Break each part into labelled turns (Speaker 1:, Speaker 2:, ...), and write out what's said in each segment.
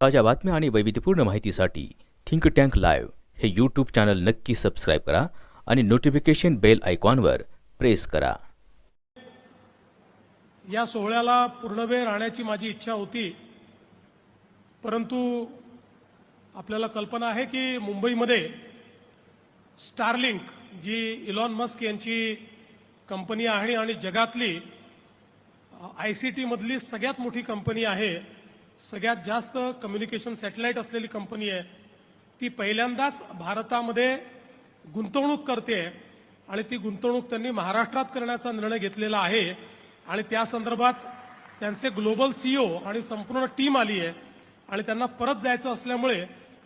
Speaker 1: ताज्या बातम्या आणि वैविध्यपूर्ण माहितीसाठी थिंक टँक लाईव्ह हे यूट्यूब चॅनल नक्की सबस्क्राईब करा आणि नोटिफिकेशन बेल आयकॉनवर प्रेस करा.
Speaker 2: या सोहळ्याला पूर्णवेळ राहण्याची माझी इच्छा होती. परंतु आपल्याला कल्पना आहे की मुंबईमध्ये स्टारलिंक जी इलॉन मस्क यांची कंपनी आहे आणि जगातली आय सी टीमधली सगळ्यात मोठी कंपनी आहे सगळ्यात जास्त कम्युनिकेशन सॅटेलाईट असलेली कंपनी आहे. ती पहिल्यांदाच भारतामध्ये गुंतवणूक करते आणि ती गुंतवणूक त्यांनी महाराष्ट्रात करण्याचा निर्णय घेतलेला आहे. आणि त्या संदर्भात त्यांचे ग्लोबल सीईओ आणि संपूर्ण टीम आली आहे. आणि त्यांना परत जायचं असल्यामुळे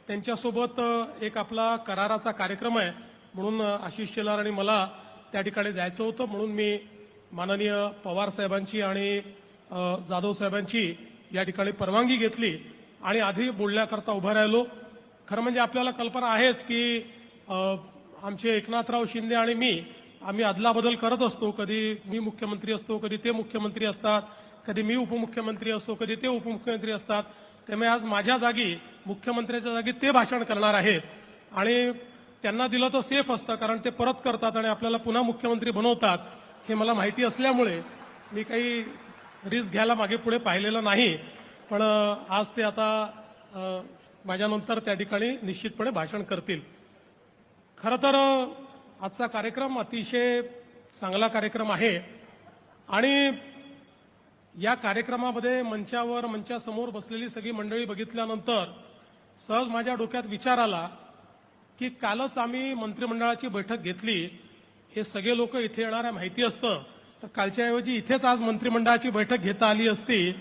Speaker 2: त्यांच्यासोबत एक आपला कराराचा कार्यक्रम आहे. म्हणून आशिष शेलार आणि मला त्या ठिकाणी जायचं होतं. म्हणून मी माननीय पवार साहेबांची आणि जाधव साहेबांची या ठिकाणी परवानगी घेतली आणि आधी बोलण्याकरता उभं राहिलो. खरं म्हणजे आपल्याला कल्पना आहेच की आमचे एकनाथराव शिंदे आणि मी आम्ही अदलाबदल करत असतो. कधी मी मुख्यमंत्री असतो कधी ते मुख्यमंत्री असतात कधी मी उपमुख्यमंत्री असतो कधी ते उपमुख्यमंत्री असतात. त्यामुळे आज माझ्या जागी मुख्यमंत्र्याच्या जागी ते भाषण करणार आहेत. आणि त्यांना दिलं तर सेफ असतं कारण ते परत करतात आणि आपल्याला पुन्हा मुख्यमंत्री बनवतात हे मला माहिती असल्यामुळे मी काही रिस्क घ्यायला मागे पुढे पाहिलेलं नाही. पण आज ते आता माझ्यानंतर त्या ठिकाणी निश्चितपणे भाषण करतील. खरं तर आजचा कार्यक्रम अतिशय चांगला कार्यक्रम आहे. आणि या कार्यक्रमामध्ये मंचावर मंचासमोर बसलेली सगळी मंडळी बघितल्यानंतर सहज माझ्या डोक्यात विचार आला की कालच आम्ही मंत्रिमंडळाची बैठक घेतली. हे सगळे लोक इथे येणाऱ्या माहिती असतं. तर कालच्या ऐवजी इथेच आज मंत्रिमंडळाची बैठक घेता आली असती.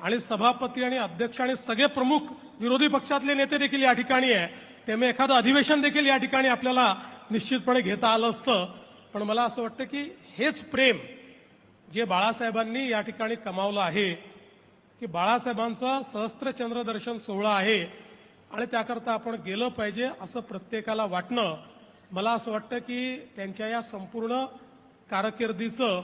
Speaker 2: आणि सभापती आणि अध्यक्ष आणि सगळे प्रमुख विरोधी पक्षातले नेते देखील या ठिकाणी आहे. त्यामुळे एखादं अधिवेशन देखील या ठिकाणी आपल्याला निश्चितपणे घेता आलं असतं. पण मला असं वाटतं की हेच प्रेम जे बाळासाहेबांनी या ठिकाणी कमावलं आहे की बाळासाहेबांचा सहस्त्र चंद्रदर्शन सोहळा आहे आणि त्याकरता आपण गेलं पाहिजे असं प्रत्येकाला वाटणं. मला असं वाटतं की त्यांच्या या संपूर्ण कारकिर्दीचं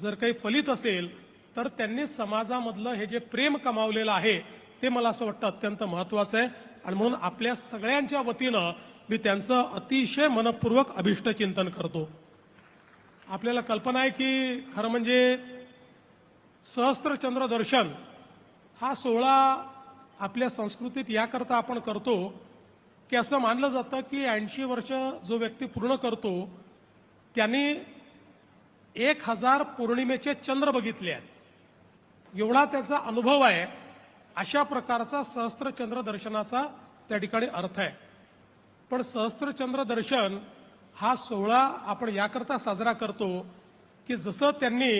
Speaker 2: जर काही फलित असेल तर त्यांनी समाजामधलं हे जे प्रेम कमावलेलं आहे ते मला असं वाटतं अत्यंत महत्वाचं आहे. आणि म्हणून आपल्या सगळ्यांच्या वतीनं मी त्यांचं अतिशय मनपूर्वक अभिष्टचिंतन करतो. आपल्याला कल्पना आहे की खरं म्हणजे सहस्त्रचंद्र दर्शन हा सोहळा आपल्या संस्कृतीत याकरता आपण करतो की असं मानलं जातं की ऐंशी वर्ष जो व्यक्ती पूर्ण करतो त्यांनी एक हजार पौर्णिमेचे चंद्र बघितले आहेत. एवढा त्याचा अनुभव आहे. अशा प्रकारचा सहस्त्रचंद्र दर्शनाचा त्या ठिकाणी अर्थ आहे. पण सहस्त्रचंद्र दर्शन हा सोहळा आपण याकरता साजरा करतो की जसं त्यांनी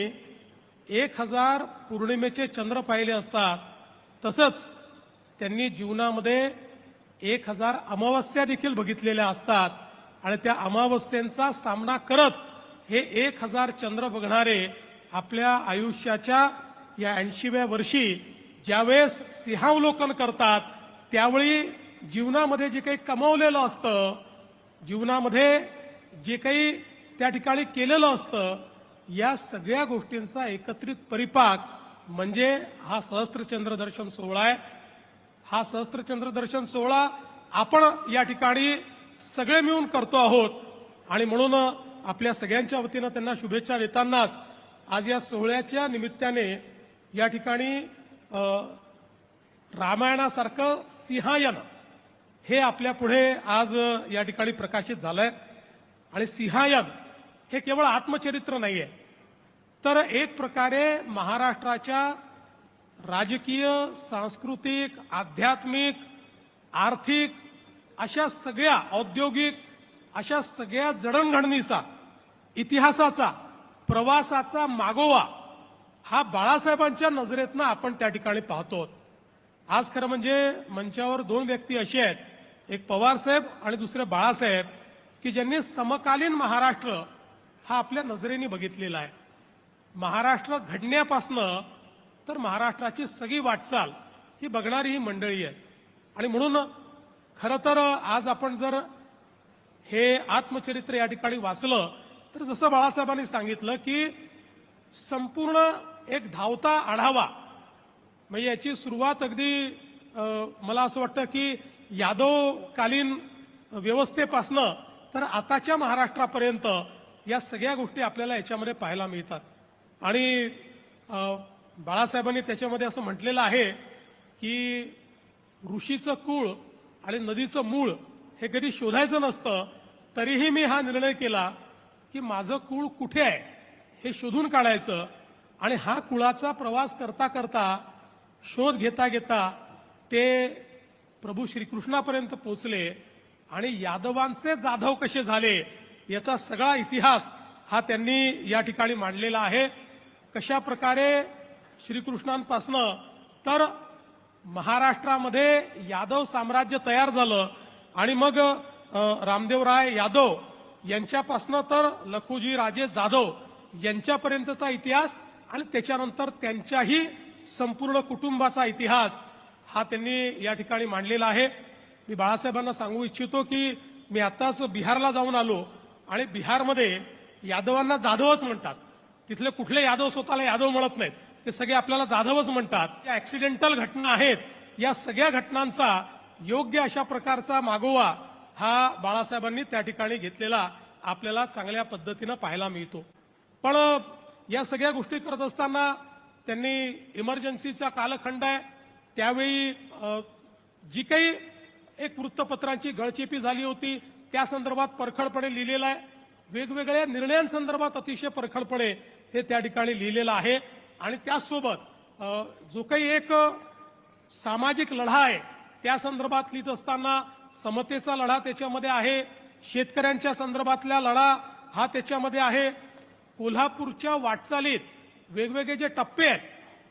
Speaker 2: एक हजार पौर्णिमेचे चंद्र पाहिले असतात तसंच त्यांनी जीवनामध्ये एक हजार अमावस्या देखील बघितलेल्या असतात आणि त्या अमावस्यांचा सामना करत हे एक हजार चंद्र बघणारे आपल्या आयुष्याच्या या ऐंशीव्या वर्षी ज्यावेळेस सिंहावलोकन करतात त्यावेळी जीवनामध्ये जे काही कमावलेलं असतं जीवनामध्ये जे काही त्या ठिकाणी केलेलं असतं या सगळ्या गोष्टींचा एकत्रित परिपाक म्हणजे हा सहस्त्रचंद्र दर्शन सोहळा आहे. हा सहस्त्रचंद्र दर्शन सोहळा आपण या ठिकाणी सगळे मिळून करतो आहोत आणि म्हणून आपल्या सगळ्यांच्या वतीनं त्यांना शुभेच्छा देतानाच आज या सोहळ्याच्या निमित्ताने या ठिकाणी रामायणासारखं सिंहायन हे आपल्या पुढे आज या ठिकाणी प्रकाशित झालंय. आणि सिंहायन हे केवळ आत्मचरित्र नाहीये. तर एक प्रकारे महाराष्ट्राच्या राजकीय सांस्कृतिक आध्यात्मिक आर्थिक अशा सगळ्या औद्योगिक अशा सगळ्या जडणघडणीचा इतिहासाचा प्रवासाचा मागोवा हा बाळासाहेबांच्या नजरेतनं आपण त्या ठिकाणी पाहतो. आज खरं म्हणजे मंचावर दोन व्यक्ती अशी आहेत एक पवारसाहेब आणि दुसरे बाळासाहेब की ज्यांनी समकालीन महाराष्ट्र हा आपल्या नजरेने बघितलेला आहे. महाराष्ट्र घडण्यापासनं तर महाराष्ट्राची सगळी वाटचाल ही बघणारी ही मंडळी आहे आणि म्हणून खरं तर आज आपण जर हे आत्मचरित्र या ठिकाणी वाचलं तर जसं बाळासाहेबांनी सांगितलं की संपूर्ण एक धावता आढावा म्हणजे याची सुरुवात अगदी मला असं वाटतं की यादवकालीन व्यवस्थेपासनं तर आताच्या महाराष्ट्रापर्यंत या सगळ्या गोष्टी आपल्याला याच्यामध्ये पाहायला मिळतात. आणि बाळासाहेबांनी त्याच्यामध्ये असं म्हटलेलं आहे की ऋषीचं कुळ आणि नदीचं मूळ हे कधी शोधायचं नसतं तरीही मी हा निर्णय केला की माझं कुळ कुठे आहे हे शोधून काढायचं आणि हा कुळाचा प्रवास करता करता शोध घेता घेता ते प्रभू श्रीकृष्णापर्यंत पोचले आणि यादवांचे जाधव कसे झाले याचा सगळा इतिहास हा त्यांनी या ठिकाणी मांडलेला आहे. कशा प्रकारे श्रीकृष्णांपासनं तर महाराष्ट्रामध्ये यादव साम्राज्य तयार झालं आणि मग रामदेवराय यादव यांच्यापासनं तर लखुजी राजे जाधव यांच्यापर्यंतचा इतिहास आणि त्याच्यानंतर त्यांच्याही संपूर्ण कुटुंबाचा इतिहास हा त्यांनी या ठिकाणी मांडलेला आहे. मी बाळासाहेबांना सांगू इच्छितो की मी आताच बिहारला जाऊन आलो आणि बिहारमध्ये यादवांना जाधवच म्हणतात. तिथले कुठले यादव स्वतःला यादव म्हणत नाहीत. ते सगळे आपल्याला जाधवच म्हणतात. या ऍक्सिडेंटल घटना आहेत. या सगळ्या घटनांचा योग्य अशा प्रकारचा मागोवा हा बाळासाहेबांनी त्या ठिकाणी घेतलेला आपल्याला चांगल्या पद्धतीनं पाहायला मिळतो. पण या सगळ्या गोष्टी करत असताना त्यांनी इमर्जन्सीचा कालखंड आहे. त्यावेळी जी काही एक वृत्तपत्रांची गळचेपी झाली होती त्या संदर्भात परखडपणे लिहिलेलं आहे. वेगवेगळ्या निर्णयांसंदर्भात अतिशय परखडपणे हे त्या ठिकाणी लिहिलेलं आहे. आणि त्याचसोबत जो काही एक सामाजिक लढा आहे त्या संदर्भात लिहित असताना समतेचा लढा त्याच्यामध्ये आहे. शेतकऱ्यांच्या संदर्भातला लढा हा त्याच्यामध्ये आहे. कोल्हापूरच्या वाटचालीत वेगवेगळे जे टप्पे आहेत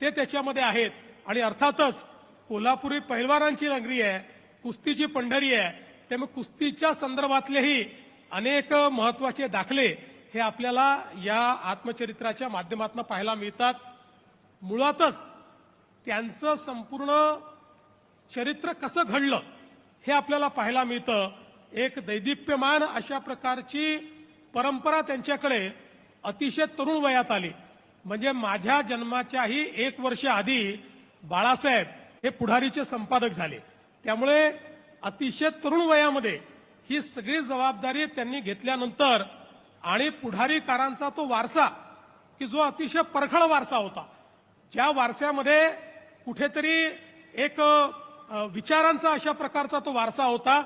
Speaker 2: ते त्याच्यामध्ये आहेत. आणि अर्थातच कोल्हापुरी पहिलवानांची नगरी आहे कुस्तीची पंढरी आहे. त्यामुळे कुस्तीच्या संदर्भातलेही अनेक महत्त्वाचे दाखले हे आपल्याला या आत्मचरित्राच्या माध्यमातून पाहायला मिळतात. मुळातच त्यांचं संपूर्ण चरित्र कसं घडलं हे आपल्याला पाहायला मिळतं. एक दैदिप्यमान अशा प्रकारची परंपरा त्यांच्याकडे अतिशय तरुण वयात आली. म्हणजे माझ्या जन्माच्याही एक वर्ष आधी बाळासाहेब हे पुढारीचे संपादक झाले. त्यामुळे अतिशय तरुण वयामध्ये ही सगळी जबाबदारी त्यांनी घेतल्यानंतर आणि पुढारीकारांचा तो वारसा की जो अतिशय परखळ वारसा होता. ज्या वारसामध्ये कुठेतरी एक विचारांचा अशा प्रकारचा तो वारसा होता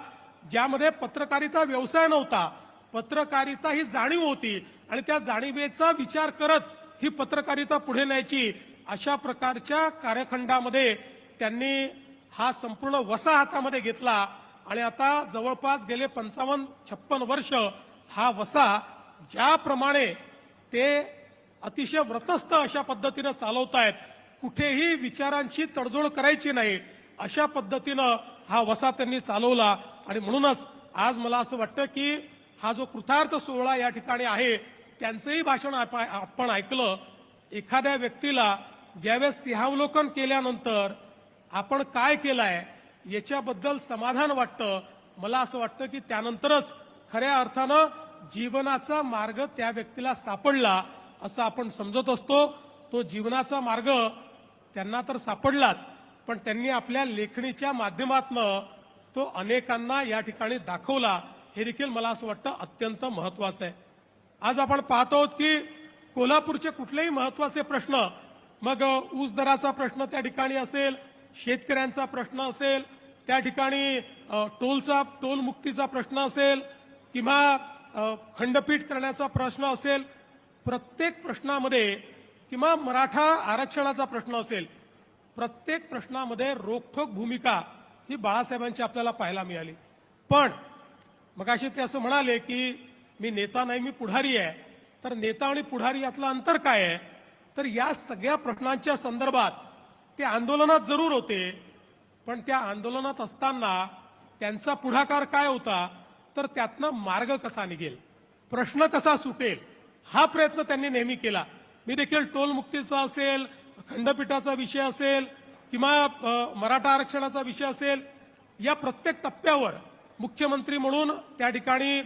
Speaker 2: ज्यामध्ये पत्रकारिता व्यवसाय नव्हता. पत्रकारिता ही जाणीव होती आणि त्या जाणीवेचा विचार करत ही पत्रकारिता पुढे न्यायची अशा प्रकारच्या कार्यखंडामध्ये त्यांनी हा संपूर्ण वसा हातामध्ये घेतला आणि आता जवळपास गेले पंचावन्न छप्पन वर्ष हा वसा ज्याप्रमाणे ते अतिशय व्रतस्थ अशा पद्धतीनं चालवतायत कुठेही विचारांची तडजोड करायची नाही. अशा पद्धतीनं हा वसा त्यांनी चालवला. आणि म्हणूनच आज मला असं वाटतं की हा जो कृतार्थ सोहळा या ठिकाणी आहे त्यांचंही भाषण आपण ऐकलं. एखाद्या व्यक्तीला ज्यावेळेस सिंहावलोकन केल्यानंतर आपण काय केलंय याच्याबद्दल समाधान वाटतं. मला असं वाटतं की त्यानंतरच खऱ्या अर्थानं जीवनाचा मार्ग त्या व्यक्तीला सापडला असं आपण समजत असतो. तो जीवनाचा मार्ग त्यांना तर सापडलाच. पण त्यांनी आपल्या लेखणीच्या माध्यमातनं तो अनेकांना या ठिकाणी दाखवला. हे देखील मला असं वाटतं अत्यंत महत्वाचं आहे. आज आपण पाहतो आहोत की कोल्हापूरचे कुठलेही महत्त्वाचे प्रश्न मग ऊस दराचा प्रश्न त्या ठिकाणी असेल शेतकऱ्यांचा प्रश्न असेल त्या ठिकाणी टोलचा टोल मुक्तीचा प्रश्न असेल किंवा खंडपीठ करण्याचा प्रश्न असेल प्रत्येक प्रश्नामध्ये किंवा मराठा आरक्षणाचा प्रश्न असेल प्रत्येक प्रश्नामध्ये रोखठोक भूमिका ही बाळासाहेबांची आपल्याला पाहायला मिळाली. पण मग ते असं म्हणाले की मी नेता नाही मी पुढारी आहे. तर नेता आणि पुढारी यातलं अंतर काय आहे? तर या सगळ्या प्रश्नांच्या संदर्भात ते आंदोलनात जरूर होते. पण त्या आंदोलनात असताना त्यांचा पुढाकार काय होता? तर त्यातनं मार्ग कसा निघेल? प्रश्न कसा सुटेल? हा प्रयत्न त्यांनी नेहमी केला. मी देखील टोलमुक्तीचा असेल खंडपीठाचा विषय असेल किंवा मराठा आरक्षणाचा विषय असेल या प्रत्येक टप्प्यावर मुख्यमंत्री म्हणून त्या ठिकाणी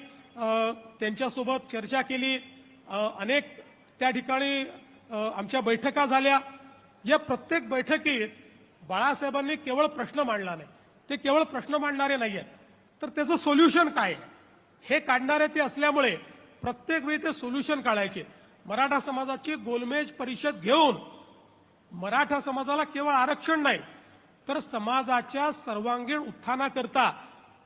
Speaker 2: त्यांच्यासोबत चर्चा केली. अनेक त्या ठिकाणी आमच्या बैठका झाल्या. या प्रत्येक बैठकीत बाळासाहेबांनी केवळ प्रश्न मांडला नाही. ते केवळ प्रश्न मांडणारे नाही आहेत तर त्याचं सोल्युशन काय? हे काढणारे ते असल्यामुळे प्रत्येक वेळी ते सोल्युशन काढायचे. मराठा समाजाची गोलमेज परिषद घेऊन मराठा समाजाला केवळ आरक्षण नाही तर समाजाच्या सर्वांगीण उत्थानाकरता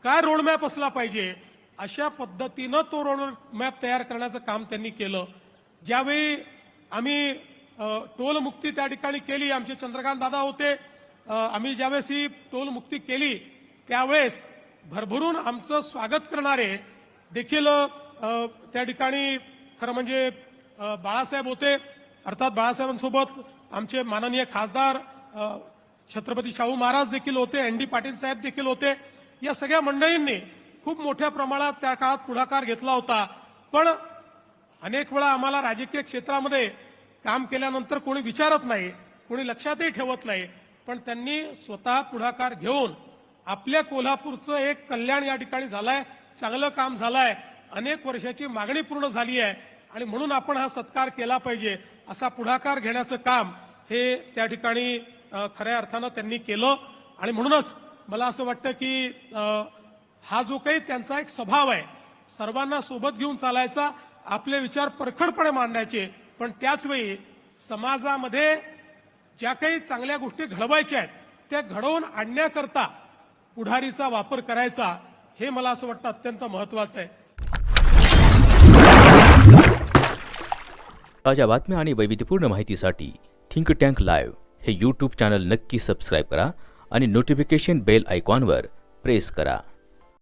Speaker 2: काय रोडमॅप असला पाहिजे अशा पद्धतीनं तो रोडमॅप तयार करण्याचं काम त्यांनी केलं. ज्यावेळी आम्ही टोलमुक्ती त्या ठिकाणी केली आमचे चंद्रकांत दादा होते आम्ही ज्यावेळेस ही टोलमुक्ती केली त्यावेळेस भरभरून आमचं स्वागत करणारे देखील त्या ठिकाणी खरं म्हणजे बाळासाहेब होते अर्थात बाळासाहेबांसोबत आमचे माननीय खासदार छत्रपती शाहू महाराज देखील होते एन डी पाटील साहेब देखील होते. या सगळ्या मंडळींनी खूप मोठ्या प्रमाणात त्या काळात पुढाकार घेतला होता. पण अनेक वेळा आम्हाला राजकीय क्षेत्रामध्ये काम केल्यानंतर कोणी विचारत नाही कोणी लक्षातही ठेवत नाही. पण त्यांनी स्वतः पुढाकार घेऊन आपल्या कोल्हापूरचं एक कल्याण या ठिकाणी झालंय चांगलं काम झालंय अनेक वर्षाची मागणी पूर्ण झाली आहे आणि म्हणून आपण हा सत्कार केला पाहिजे. असा पुढाकार घेण्याचं काम हे त्या ठिकाणी खऱ्या अर्थानं त्यांनी केलं. आणि म्हणूनच मला असं वाटतं की हा जो काही त्यांचा एक स्वभाव आहे सर्वांना सोबत घेऊन चालायचा आपले विचार परखडपणे मांडायचे पण त्याचवेळी समाजामध्ये ज्या काही चांगल्या गोष्टी घडवायच्या आहेत त्या घडवून आणण्याकरता पुढारीचा वापर करायचा हे मला असं वाटतं अत्यंत महत्वाचं आहे.
Speaker 1: ताज्या बातम्या आणि वैविध्यपूर्ण माहितीसाठी थिंक टँक लाईव्ह हे यूट्यूब चॅनल नक्की सबस्क्राईब करा आणि नोटिफिकेशन बेल आयकॉनवर प्रेस करा.